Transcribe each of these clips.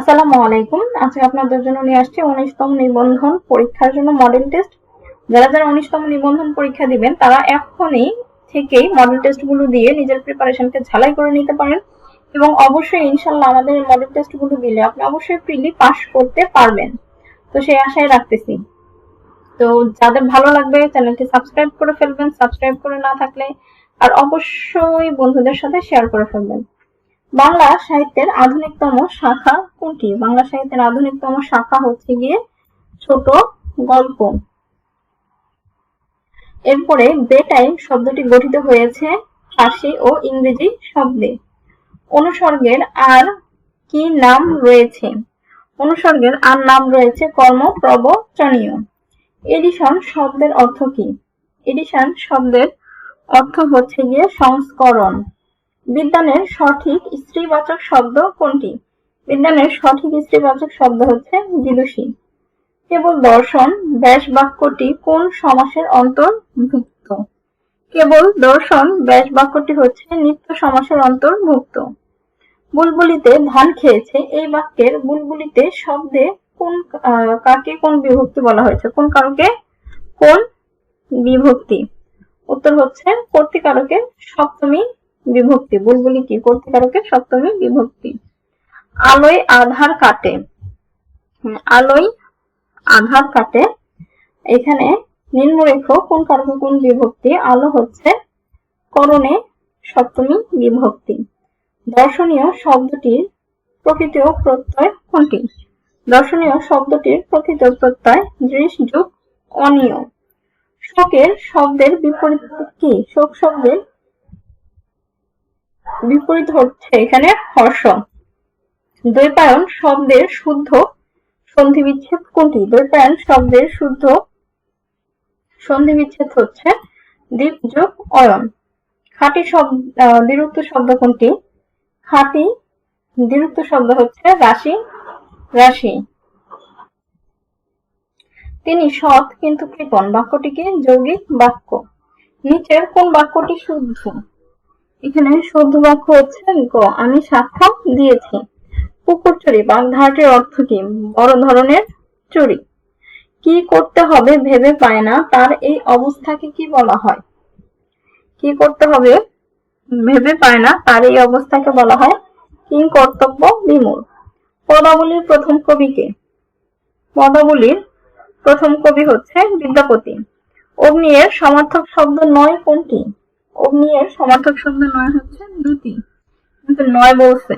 আসসালামু আলাইকুম। আজকে আপনাদের জন্য নিয়ে আসছি উনিশতম নিবন্ধন পরীক্ষার জন্য মডেল টেস্ট যারা যারা উনিশতম নিবন্ধন পরীক্ষা দিবেন, তারা এখনই থেকেই মডেল টেস্টগুলো দিয়ে নিজের প্রিপারেশনকে ঝালাই করে নিতে পারেন। এবং অবশ্যই ইনশাল্লাহ আমাদের মডেল টেস্টগুলো দিলে আপনি অবশ্যই ফ্রিলি পাস করতে পারবেন। তো সেই আশায় রাখতেছি। তো যাদের ভালো লাগবে, চ্যানেলটি সাবস্ক্রাইব করে ফেলবেন। সাবস্ক্রাইব করে না থাকলে আর অবশ্যই বন্ধুদের সাথে শেয়ার করে ফেলবেন। বাংলা সাহিত্যের আধুনিকতম শাখা কোনটি? বাংলা সাহিত্যের আধুনিকতম শাখা হচ্ছে গিয়ে ছোট গল্প। এরপরে বে টাইম শব্দটি গঠিত হয়েছে ফার্সি ও ইংরেজি শব্দে। অনুসর্গের আর কি নাম রয়েছে? অনুসর্গের আর নাম রয়েছে কর্ম প্রবচনীয় এডিশন শব্দের অর্থ কি? এডিশন শব্দের অর্থ হচ্ছে গিয়ে সংস্করণ। বিজ্ঞানের সঠিক স্ত্রীবাচক শব্দ কোনটি? বিজ্ঞানের সঠিক স্ত্রীবাচক শব্দ হচ্ছে বিদুষী। কেবল দর্শন ব্যাস বাক্যটি কোন সমাসের অন্তর্ভুক্ত? কেবল দর্শন ব্যাস বাক্যটি হচ্ছে নিত্য সমাসের অন্তর্ভুক্ত। বুলবুলিতে ধান খেয়েছে, এই বাক্যের বুলবুলিতে শব্দে কোন কাকে কোন বিভক্তি বলা হয়েছে? কোন কারকে? কোন বিভক্তি? উত্তর হচ্ছে কর্তিকারকের সপ্তমী বিভক্তি। বুলবুলি কি কর্তিকারকের সপ্তমী বিভক্তি। আলোয় আধার কাটে। আলোয় আধার কাটে। এখানে নিম্নরেখ কোন কারকে কোন বিভক্তি? আলো হচ্ছে করণে সপ্তমী বিভক্তি। দর্শনীয় শব্দটির প্রকৃত প্রত্যয় কোনটি? দর্শনীয় শব্দটির প্রকৃত প্রত্যয় দৃশ যুগ অনিয়। শোকের শব্দের বিপরীত কি? শোক শব্দের বিপরীত হচ্ছে এখানে হর্ষ। দ্বৈপায়ন শব্দের শুদ্ধ সন্ধি বিচ্ছেদ কোনটি? দ্বৈপায়ন শব্দের শুদ্ধ সন্ধি বিচ্ছেদ হচ্ছে দ্বীপ যোগ অয়ন। খাঁটি শব্দ দ্বিরুক্ত শব্দ কোনটি? খাঁটি দ্বিরুক্ত শব্দ হচ্ছে রাশি রাশি। তিনি সৎ কিন্তু কৃপণ। বাক্যটিকে যৌগিক বাক্য। নিচের কোন বাক্যটি শুদ্ধ? এখানে শুদ্ধ বাক্য হচ্ছে, গ, আমি সাক্ষ্য দিয়েছি। পুকুর চুরি বাগধারাটির অর্থ কি? বড় ধরনের চুরি। কি করতে হবে ভেবে পায় না, তার এই অবস্থাকে কি বলা হয়? কি করতে হবে ভেবে পায় না, তার এই অবস্থাকে বলা হয় কিং কর্তব্য বিমূল পদাবলীর প্রথম কবিকে পদাবলীর প্রথম কবি হচ্ছে বিদ্যাপতি। অগ্নি এর সমার্থক শব্দ নয় কোনটি? অগ্নিয়ের সমার্থক শব্দ নয় হচ্ছে দুটি কিন্তু নয় বলছে।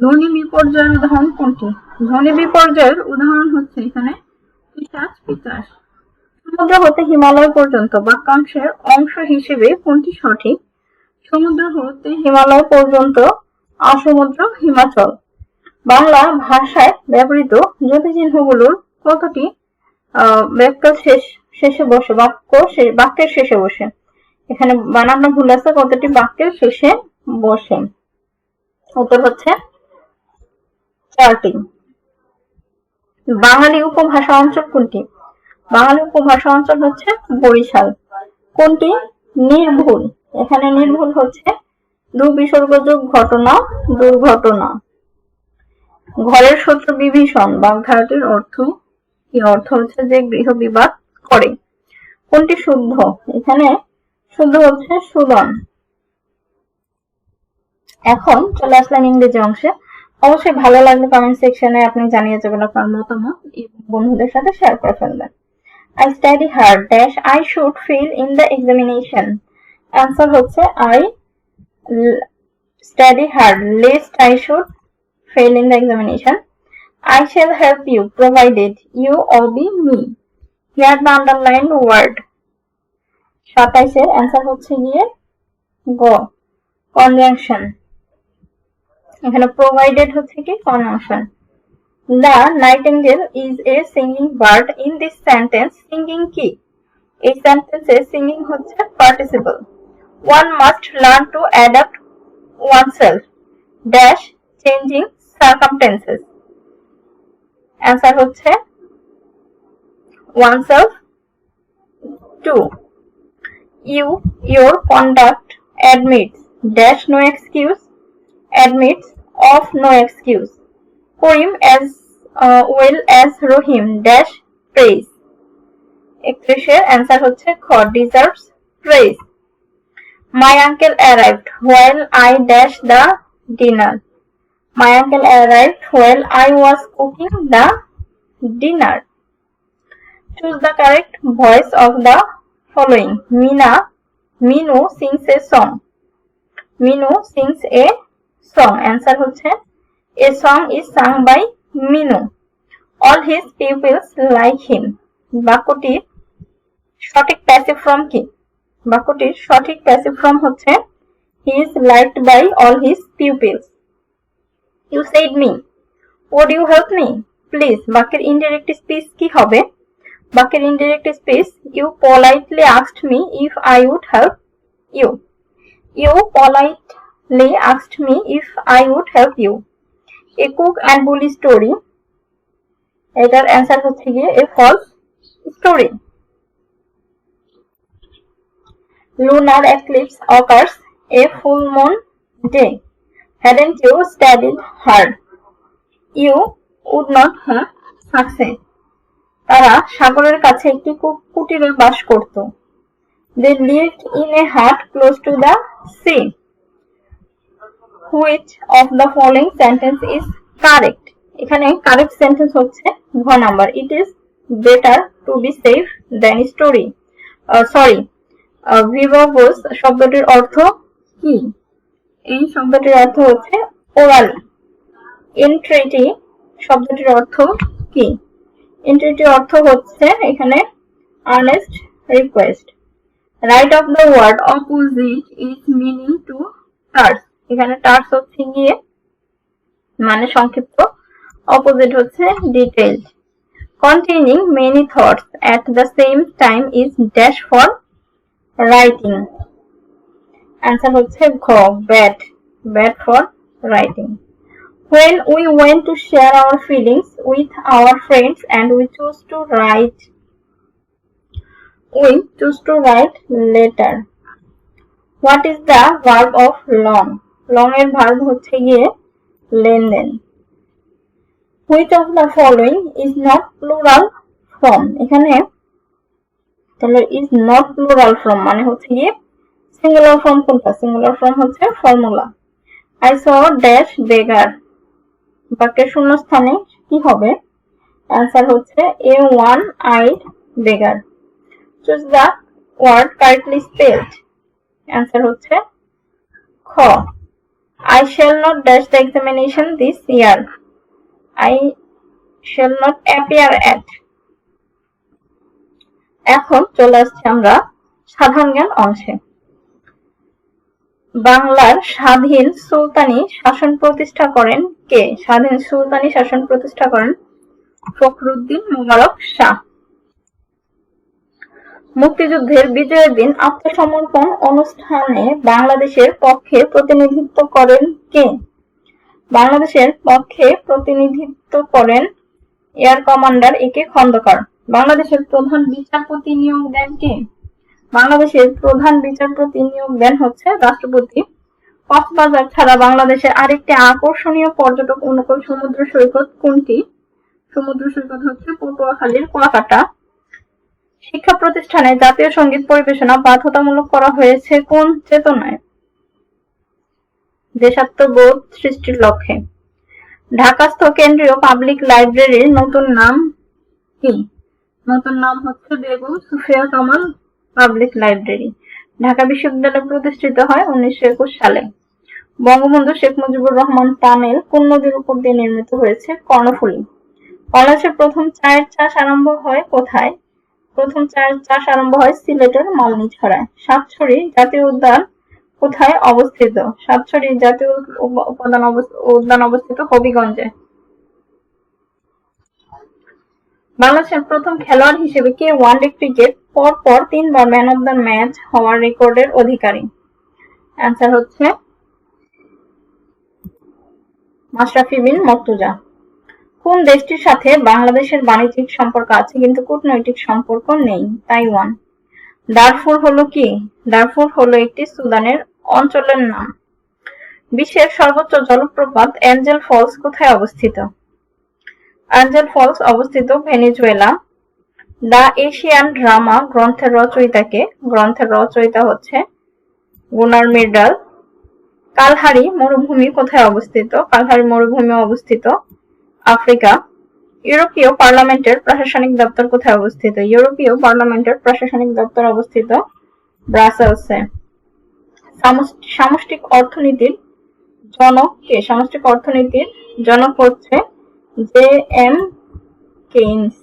ধ্বনি বিপর্যয়ের উদাহরণ কোনটি? ধ্বনি বিপর্যয়ের উদাহরণ হচ্ছে এখানে পিতাস পিতাস। সমুদ্র হতে হিমালয় পর্যন্ত বাক্যাংশের অংশ হিসেবে কোনটি সঠিক? সমুদ্র হতে হিমালয় পর্যন্ত অসমুদ্র হিমাচল। বাংলা ভাষায় ব্যবহৃত জ্যোতিচিহ্নগুলোর কতটি বাক্য শেষ, শেষে বসে, বাক্য বাক্যের শেষে বসে? এখানে বানানো ভুল আছে কতটি বাক্যের শেষে বসে। উত্তর হচ্ছে চারটি বাঙালি উপভাষা অঞ্চল কোনটি? বাঙালি উপভাষা অঞ্চল হচ্ছে বরিশাল। কোনটি? নির্ভুল। এখানে নির্ভুল হচ্ছে দু বিসর্গযোগ ঘটনা, দুর্ঘটনা। ঘরের শত্রু বিভীষণ, বাগধারাটির অর্থ কি? অর্থ হচ্ছে যে গৃহ বিবাদ করে। কোনটি শুদ্ধ? এখানে শুদ্ধ হচ্ছে সুদন এখন চলে আসলাম ইংরেজি অংশে। অবশ্যই ভালো লাগলে কমেন্ট সেকশনে আপনি জানিয়ে যাবেন আপনার মতামত বন্ধুদের সাথে শেয়ার করে ফেলবেন। I study hard dash I should fill in the examination answer হচ্ছে I study hard lest I should fail in the examination I shall help you, provided you obey me. Here the underlined word. সাতাইশের answer হচ্ছে গিয়ে গ conjunction এখানে provided হচ্ছে কি? Conjunction the nightingale is a singing bird in this sentence singing কি? এই সেন্টেন্সে সিঙ্গিং হচ্ছে participle one must learn to adapt oneself dash changing circumstances answer হচ্ছে oneself to you your conduct admits dash no excuse admits of no excuse Karim as uh, well as Rahim dash praise একত্রিশের answer হচ্ছে খ deserves praise my uncle arrived while I dash the dinner my uncle arrived while I was cooking the dinner choose the correct voice of the following Mina Minu sings a song Minu sings a song answer হচ্ছে a song is sung by Minu all his pupils like him বাক্যটির সঠিক passive form কি বাক্যটির সঠিক passive form হচ্ছে he is liked by all his pupils you said me would you help me please বাক্যের indirect speech কি হবে বাক্যের indirect speech you politely asked me if I would help you. You politely asked me if I would help you. A cook and bully story. এটার answer হচ্ছে গিয়ে a false story lunar eclipse occurs a full moon day. Hadn't you studied hard? You would not have succeeded. তারা সাগরের কাছে একটি কুটিরে বাস করত। দে lived in a hut close to the sea which of the following sentence is correct এখানে correct sentence হচ্ছে ঘ number. It is better to be safe than story sorry verbose শব্দটির অর্থ কি? এই শব্দটির অর্থ হচ্ছে ওরাল এন্ট্রিটি শব্দটির অর্থ কি? এন্ট্রিটির অর্থ হচ্ছে এখানে earnest request right of the word opposite is meaning to terse এখানে টার্স হচ্ছে গিয়ে মানে সংক্ষিপ্ত অপোজিট হচ্ছে detailed containing many thoughts at the same time is dash for writing answer হচ্ছে ঘ, bad. Bad for writing. When we went to share our feelings with our friends and we chose to write we choose to write letter what is the verb of long long এর verb হচ্ছে গিয়ে লেনদেন which of the following is not plural from এখানে তাহলে is not plural from মানে হচ্ছে গিয়ে singular form কোনটা সিঙ্গুলার ফর্ম হচ্ছে formula I saw dash beggar বাক্যের শূন্য স্থানে কি হবে? অ্যান্সার হচ্ছে a one eyed beggar choose the word correctly spelled answer হচ্ছে খ. I shall not dash the examination this year I shall not appear at এখন চলে আসছি আমরা সাধারণ জ্ঞান অংশে। বাংলার স্বাধীন সুলতানি শাসন প্রতিষ্ঠা করেন কে? স্বাধীন সুলতানি শাসন প্রতিষ্ঠা করেন ফখরুদ্দিন মোবারক শাহ। মুক্তিযুদ্ধের বিজয়ের দিন আত্মসমর্পণ অনুষ্ঠানে বাংলাদেশের পক্ষে প্রতিনিধিত্ব করেন কে? বাংলাদেশের পক্ষে প্রতিনিধিত্ব করেন air commander A K Khandakar. বাংলাদেশের প্রধান বিচারপতি নিয়োগ দেন কে? বাংলাদেশের প্রধান বিচারপতি নিয়োগ দেন হচ্ছে রাষ্ট্রপতি কক্সবাজার ছাড়া বাংলাদেশের আরেকটি আকর্ষণীয় পর্যটক অনুকূল সমুদ্র সৈকত কোনটি? সমুদ্র সৈকত হচ্ছে পটুয়াখালীর কুয়াকাটা। শিক্ষা প্রতিষ্ঠানে জাতীয় সংগীত পরিবেশনা বাধ্যতামূলক করা হয়েছে কোন চেতনায়? দেশাত্মবোধ সৃষ্টির লক্ষ্যে। ঢাকাস্থ কেন্দ্রীয় পাবলিক লাইব্রেরির নতুন নাম কি? নতুন নাম হচ্ছে বেগম সুফিয়া কামাল পাবলিক লাইব্রেরি। ঢাকা বিশ্ববিদ্যালয় প্রতিষ্ঠিত হয় উনিশশো একুশ সালে। বঙ্গবন্ধু শেখ মুজিবুর রহমান টানেল কোন নদীর উপর দিয়ে নির্মিত হয়েছে কর্ণফুলী। বাংলাদেশের প্রথম চায়ের চাষ আরম্ভ হয় কোথায়? প্রথম চায়ের চাষ আরম্ভ হয় সিলেটের মালনীছড়ায়। সাতছড়ি জাতীয় উদ্যান কোথায় অবস্থিত? সাতছড়ি জাতীয় উপ- উপাদান উদ্যান অবস্থিত হবিগঞ্জে। বাংলাদেশের প্রথম খেলোয়াড় হিসেবে কে ওয়ানডে ক্রিকেট পর পর তিনবার ম্যান অফ দ্য ম্যাচ হওয়ার রেকর্ডের অধিকারী। অ্যান্সার হচ্ছে মাশরাফি বিন মর্তুজা। কোন দেশটির সাথে বাংলাদেশের বাণিজ্যিক সম্পর্ক আছে কিন্তু কূটনৈতিক সম্পর্ক নেই? তাইওয়ান। দারফুর হলো কি? দারফুর হলো একটি সুদানের অঞ্চলের নাম। বিশ্বের সর্বোচ্চ জলপ্রপাত অ্যাঞ্জেল ফলস কোথায় অবস্থিত? আঞ্জেল ফলস অবস্থিত ভেনিজুয়েলা। দ্য এশিয়ান ড্রামা গ্রন্থের রচয়িতাকে, গ্রন্থের রচয়িতা হচ্ছে গুনার মির্ডাল। কালহারি মরুভূমি কোথায় অবস্থিত? কালহারি মরুভূমি অবস্থিত আফ্রিকা। ইউরোপীয় পার্লামেন্টের প্রশাসনিক দপ্তর কোথায় অবস্থিত? ইউরোপীয় পার্লামেন্টের প্রশাসনিক দপ্তর অবস্থিত ব্রাসেলসে। সামষ্টিক অর্থনীতির জনক কে? সামষ্টিক অর্থনীতির জনক হচ্ছে জে এম কেইনস।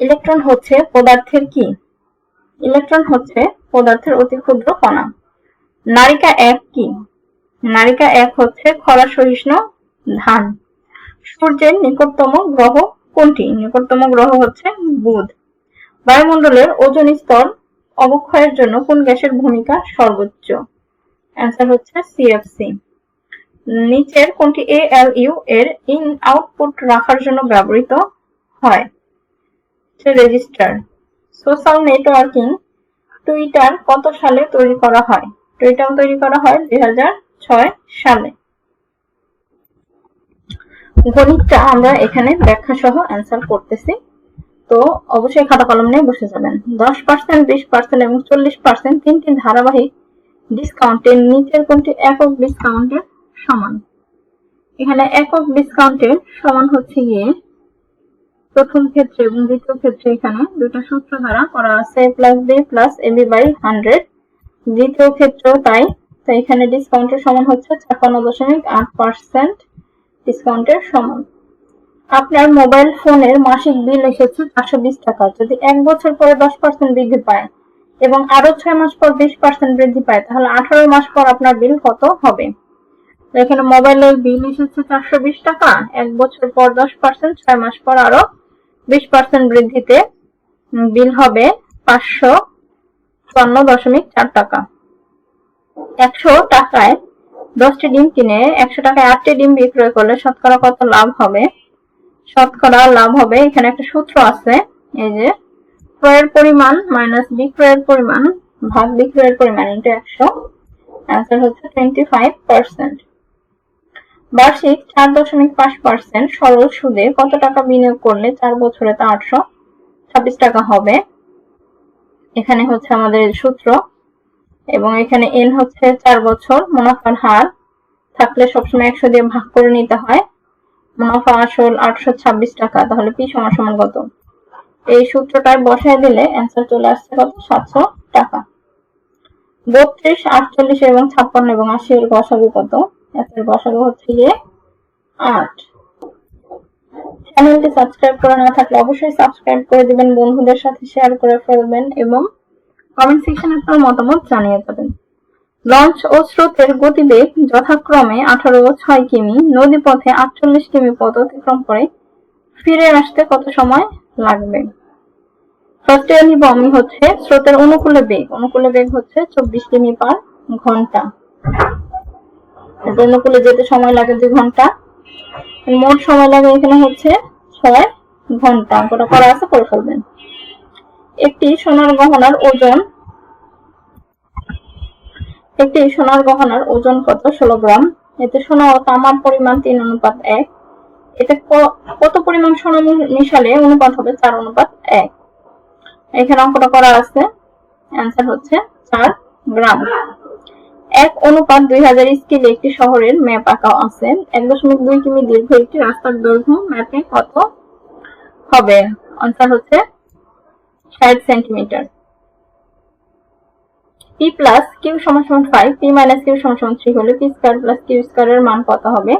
ইলেকট্রন হচ্ছে পদার্থের কি? ইলেকট্রন হচ্ছে পদার্থের অতি ক্ষুদ্র কণা। নারিকা এক কি? নারিকা এক হচ্ছে খরা সহিষ্ণু ধান। সূর্যের নিকটতম গ্রহ কোনটি? নিকটতম গ্রহ হচ্ছে বুধ। বায়ুমণ্ডলের ওজন স্তর অবক্ষয়ের জন্য কোন গ্যাসের ভূমিকা সর্বোচ্চ? অ্যান্সার হচ্ছে সিএফসি নিচের কোনটি এ এল ইউ এর ইন আউটপুট রাখার জন্য ব্যবহৃত হয়? রেজিস্টার সোশ্যাল নেটওয়ার্কিং টুইটার কত সালে তৈরি করা হয়? টুইটার তৈরি করা হয় দুই সালে। গণিতটা আমরা এখানে ব্যাখ্যা সহ অ্যান্সার করতেছি। তো অবশ্যই খাতা কলম নিয়ে বসে যাবেন। দশ পার্সেন্ট বিশ পার্সেন্ট এবং চল্লিশ পার্সেন্ট তিনটি ধারাবাহিক ডিসকাউন্টের নিচের কোনটি একক ডিসকাউন্টের সমান। এখানে একক ডিসকাউন্টের সমান হচ্ছে গিয়ে প্রথম ক্ষেত্রে এবং দ্বিতীয় ক্ষেত্রে এখানে দুটো সূত্র দ্বারা করা আছে plus B plus AB by hundred দ্বিতীয় ক্ষেত্রেও তাই। তো এখানে ডিসকাউন্টের সমান হচ্ছে ছাপ্পান্ন দশমিক আট পার্সেন্ট ডিসকাউন্টের সমান। আপনার মোবাইল ফোনের মাসিক বিল এসেছে চারশো বিশ টাকা। যদি এক বছর পরে দশ পার্সেন্ট বৃদ্ধি পায় এবং আরও ছয় মাস পর বিশ পার্সেন্ট বৃদ্ধি পায়, তাহলে আঠারো মাস পর আপনার বিল কত হবে? এখানে মোবাইলের বিল এসেছে চারশো বিশ টাকা। এক বছর পর দশ পার্সেন্ট ছয় মাস পর আরও বিশ পার্সেন্ট বৃদ্ধিতে বিল হবে পাঁচশো চুয়ান্ন দশমিক চার টাকা। একশো টাকায় দশটি ডিম কিনে একশো টাকায় আটটি ডিম বিক্রয় করলে শতকরা কত লাভ হবে? শতকরা লাভ হবে, এখানে একটা সূত্র আছে, এই যে ক্রয়ের পরিমাণ মাইনাস বিক্রয়ের পরিমাণ ভাগ বিক্রয়ের পরিমাণ ইন্টু একশো অ্যান্সার হচ্ছে টোয়েন্টি ফাইভ পার্সেন্ট বার্ষিক চার দশমিক পাঁচ পার্সেন্ট সরল সুদে কত টাকা বিনিয়োগ করলে চার বছরে তা আটশো ছাব্বিশ টাকা হবে? এখানে হচ্ছে আমাদের সূত্র। এবং এখানে এন হচ্ছে চার বছর, মুনাফার হার থাকলে সবসময় একশো দিয়ে ভাগ করে নিতে হয়। মুনাফা আসল আটশো ছাব্বিশ টাকা, তাহলে পি সমান সমান কত? এই সূত্রটায় বসায় দিলে অ্যান্সার চলে আসছে কত? সাতশো টাকা। বত্রিশ, আটচল্লিশ এবং ছাপ্পান্ন এবং আশি এর গসাগু কত? এর গসাগু হচ্ছে গিয়ে আট চ্যানেলটি সাবস্ক্রাইব করা না থাকলে অবশ্যই সাবস্ক্রাইব করে দিবেন, বন্ধুদের সাথে শেয়ার করে ফেলবেন এবং কমেন্ট সেকশনে আপনার মতামত জানিয়ে যাবেন লঞ্চ ও স্রোতের গতিবেগ যথাক্রমে আঠারো ও ছয় কিমি, নদী পথে আটচল্লিশ কিমি পথ অতিক্রম করে ফিরে আসতে কত সময় লাগবে? ফার্স্ট নিব আমি হচ্ছে স্রোতের অনুকূলে বেগ। অনুকূলে বেগ হচ্ছে চব্বিশ কিমি পার ঘণ্টা। অনুকূলে যেতে সময় লাগে দুই ঘণ্টা। মোট সময় লাগে এখানে হচ্ছে ছয় ঘণ্টা। অঙ্কটা করা আছে, করে ফেলবেন। একটি সোনার গহনার ওজন একটি সোনার গহনার ওজন কত? ষোলো গ্রাম। এতে সোনা ও তামার পরিমাণ তিন অনুপাত এক। এতে কত পরিমাণ সোনা মিশালে অনুপাত হবে চার অনুপাত এক। এখানে অঙ্কটা করা আছে। অ্যান্সার হচ্ছে চার গ্রাম। এক অনুপাত দুই হাজার স্কেলে একটি শহরের ম্যাপ আঁকা আছে। এক দশমিক দুই কিমি দীর্ঘ একটি রাস্তার দৈর্ঘ্য ম্যাপে কত হবে? আনসার হচ্ছে ষাট সেন্টিমিটার। পি প্লাস কিউ সমান সমান ফাইভ পি মাইনাস কিউ সমান সমান থ্রি হলে পি স্কোয়ার প্লাস কিউ স্কোয়ারের মান কত হবে?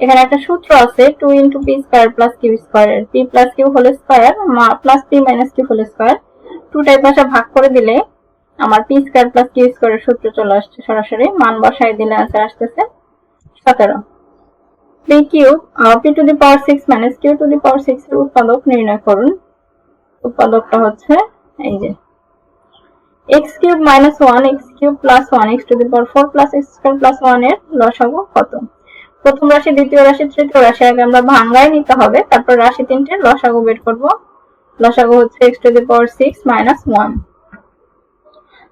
এখানে একটা সূত্র আছে two into P square plus Q স্কোয়ারের P plus Q whole square plus P minus Q whole square two type ভাষা ভাগ করে দিলে আমার পি স্কোয়ার প্লাস কিউ স্কোয়ারের সূত্র চলে আসছে সরাসরি, মান বসাই দিলে আনসার আসতেছে সতেরো। P Q P to the power six minus Q to the power six এর উৎপাদক নির্ণয় করুন। উৎপাদকটা হচ্ছে এই যে X cube minus one X cube plus one X to the power four plus X square plus ওয়ানের লসাগু কত? প্রথম রাশি, দ্বিতীয় রাশি, তৃতীয় রাশি, আগে আমরা ভাঙ্গায় নিতে হবে, তারপর রাশি তিনটে লসাগু বের করব। লসাগু হচ্ছে X to the power six minus one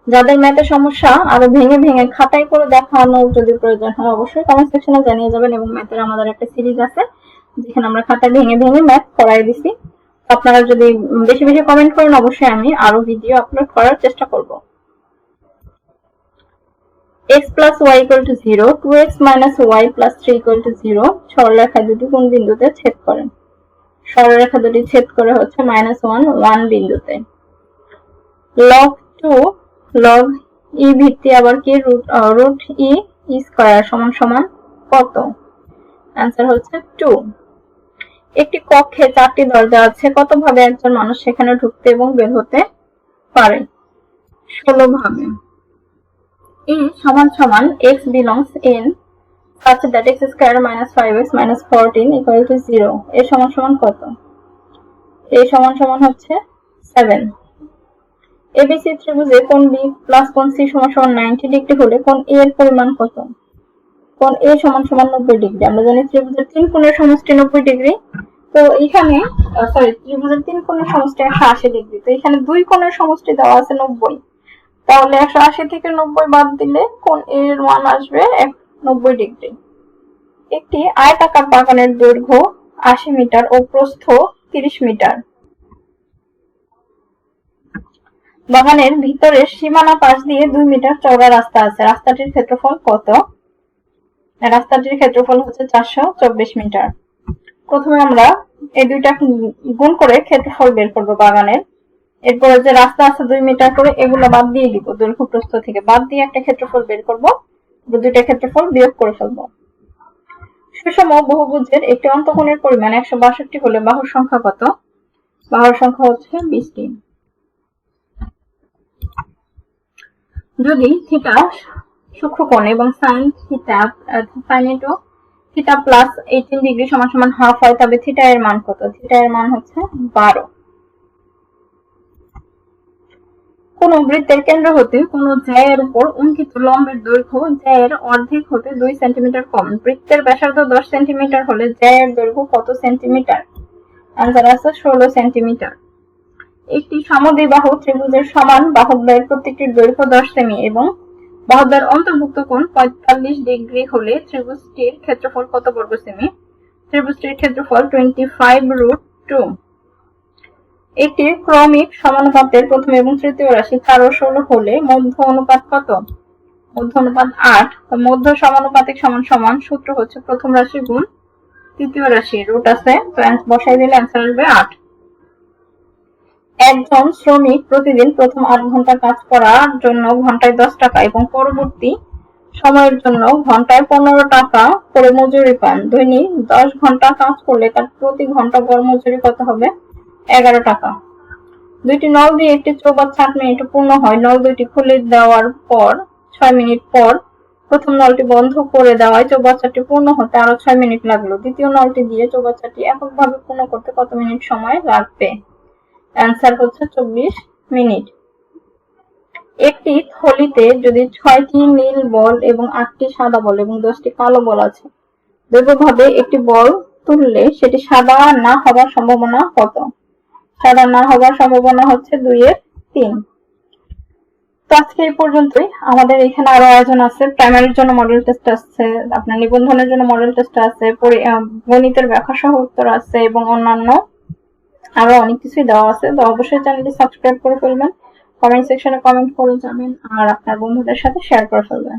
যাদের ম্যাথে সমস্যা আরও ভেঙে ভেঙে খাতাই করে দেখানোর যদি প্রয়োজন হয় অবশ্যই কমেন্ট সেকশনে জানিয়ে যাবেন এবং ম্যাথের আমাদের একটা সিরিজ আছে, যেখানে আমরা খাতায় ভেঙে ভেঙে ম্যাথ করাই দিছি। আপনারা যদি বেশি বেশি কমেন্ট করেন, অবশ্যই আমি আরও ভিডিও আপলোড করার চেষ্টা করব। x plus y equal to 0 2x minus y plus 3 equal to 0 সরলরেখা দুটি কোন বিন্দুতে ছেদ করে সরলরেখা দুটি ছেদ করে হচ্ছে মাইনাস ওয়ান ওয়ান বিন্দুতে। লগ টু লগ ই ভিত্তি আবার কি? রুট রুট ই স্কয়ার সমান সমান কত? অ্যান্সার হচ্ছে টু একটি কক্ষে চারটি দরজা আছে কত ভাবে একজন মানুষ সেখানে ঢুকতে এবং বের হতে পারে? ষোলো ভাবে এ সমান সমান x belongs in, such that x square minus 5x minus 14 equal to 0 এর সমান সমান কত? এ সমান সমান হচ্ছে 7 এবিসি ত্রিভুজে কোন বি প্লাস কোন সি সমান সমান 90 ডিগ্রি হলে কোন এ এর পরিমাণ কত? কোন এ সমান সমান 90 ডিগ্রি আমরা জানি ত্রিভুজের তিন কোণের সমষ্টি 90 ডিগ্রি তো এখানে সরি ত্রিভুজের তিন কোণের সমষ্টি 180 ডিগ্রি তো এখানে দুই কোণের সমষ্টি দেওয়া আছে 90 তাহলে একশো আশি থেকে নব্বই বাদ দিলে কোন এর মান আসবে এক, নব্বই ডিগ্রি একটি আয়তাকার বাগানের দৈর্ঘ্য আশি মিটার ও প্রস্থ তিরিশ মিটার। বাগানের ভিতরের সীমানা পাশ দিয়ে দুই মিটার চওড়া রাস্তা আছে। রাস্তাটির ক্ষেত্রফল কত? রাস্তাটির ক্ষেত্রফল হচ্ছে চারশো চব্বিশ মিটার। প্রথমে আমরা এই দুইটা গুণ করে ক্ষেত্রফল বের করব বাগানের। এরপরে যে রাস্তা আছে দুই মিটার করে, এগুলো বাদ দিয়ে দিব। দৈর্ঘ্য প্রস্থ থেকে বাদ দিয়ে একটা ক্ষেত্রফল বের করব। দুইটা ক্ষেত্রফল বিয়োগ করে ফেলব। সুষম বহুভুজের একটি অন্তকোণের পরিমাণ একশো বাষট্টি হলে বাহুর সংখ্যা কত? বাহুর সংখ্যা হচ্ছে বিশটি যদি থিটা সূক্ষ্মকোণ এবং sine theta sine into theta plus eighteen degree সমান সমান হাফ হয় তবে থিটা এর মান কত? থিটা এর মান হচ্ছে বারো। কোন বৃত্তের কেন্দ্র হতে কোন জ্যায়ের উপর অঙ্কিত লম্বের দৈর্ঘ্য জ্যায়ের অর্ধেক হতে দুই সেন্টিমিটার কম। বৃত্তের ব্যাসার্ধ দশ সেন্টিমিটার হলে জ্যায়ের দৈর্ঘ্য কত সেন্টিমিটার আনসার আছে ষোলো সেন্টিমিটার একটি সমদ্বিবাহু ত্রিভুজের সমান বাহুদ্বয়ের প্রত্যেকটির দৈর্ঘ্য দশ সেমি এবং বাহুদ্বয়ের অন্তর্ভুক্ত কোণ পঁয়তাল্লিশ ডিগ্রি হলে ত্রিভুজটির ক্ষেত্রফল কত বর্গ সেমি? ত্রিভুজটির ক্ষেত্রফল টোয়েন্টি ফাইভ রুট টু একটি ক্রমিক সমানুপাতের প্রথম এবং তৃতীয় রাশি ও ষোলো হলে মধ্য অনুপাত কত? মধ্য অনুপাত আট। মধ্য সমানুপাতিক সমান সমান সূত্র হচ্ছে প্রথম রাশি গুণ তৃতীয় রাশি। রুট আছে, তো বসাই দিলে অ্যান্সার আসবে আট। একজন শ্রমিক প্রতিদিন প্রথম আট ঘণ্টা কাজ করার জন্য ঘন্টায় দশ টাকা এবং পরবর্তী সময়ের জন্য ঘন্টায় পনেরো টাকা করে মজুরি পান। দৈনিক দশ ঘণ্টা কাজ করলে তার প্রতি ঘণ্টা গড় মজুরি কত হবে? এগারো টাকা। দুইটি নল দিয়ে একটি চৌবাচ্চা সাত মিনিট পূর্ণ হয়। নল দুইটি খুলে দেওয়ার পর ছয় মিনিট পর প্রথম নলটি বন্ধ করে দেওয়ায় চৌবাচ্চাটি পূর্ণ হতে আরও ছয় মিনিট লাগল। দ্বিতীয় নলটি দিয়ে চৌবাচ্চাটি এককভাবে পূর্ণ করতে কত মিনিট সময় লাগবে? অ্যান্সার হচ্ছে চব্বিশ মিনিট। একটি থলিতে যদি ছয়টি নীল বল এবং আটটি সাদা বল এবং দশটি কালো বল আছে দৈবভাবে একটি বল তুললে সেটি সাদা না হওয়ার সম্ভাবনা কত? সাদা না হওয়ার সম্ভাবনা হচ্ছে দুই এর তিন। তো আজকে এই পর্যন্তই। আমাদের এখানে আরও আয়োজন আছে। প্রাইমারির জন্য মডেল টেস্ট আছে আপনার নিবন্ধনের জন্য মডেল টেস্ট আছে গণিতের ব্যাখ্যা সহ উত্তর আছে এবং অন্যান্য আরও অনেক কিছুই দেওয়া আছে, তো অবশ্যই চ্যানেলটি সাবস্ক্রাইব করে ফেলবেন। কমেন্ট সেকশনে কমেন্ট করে যাবেন আর আপনার বন্ধুদের সাথে শেয়ার করে ফেলবেন।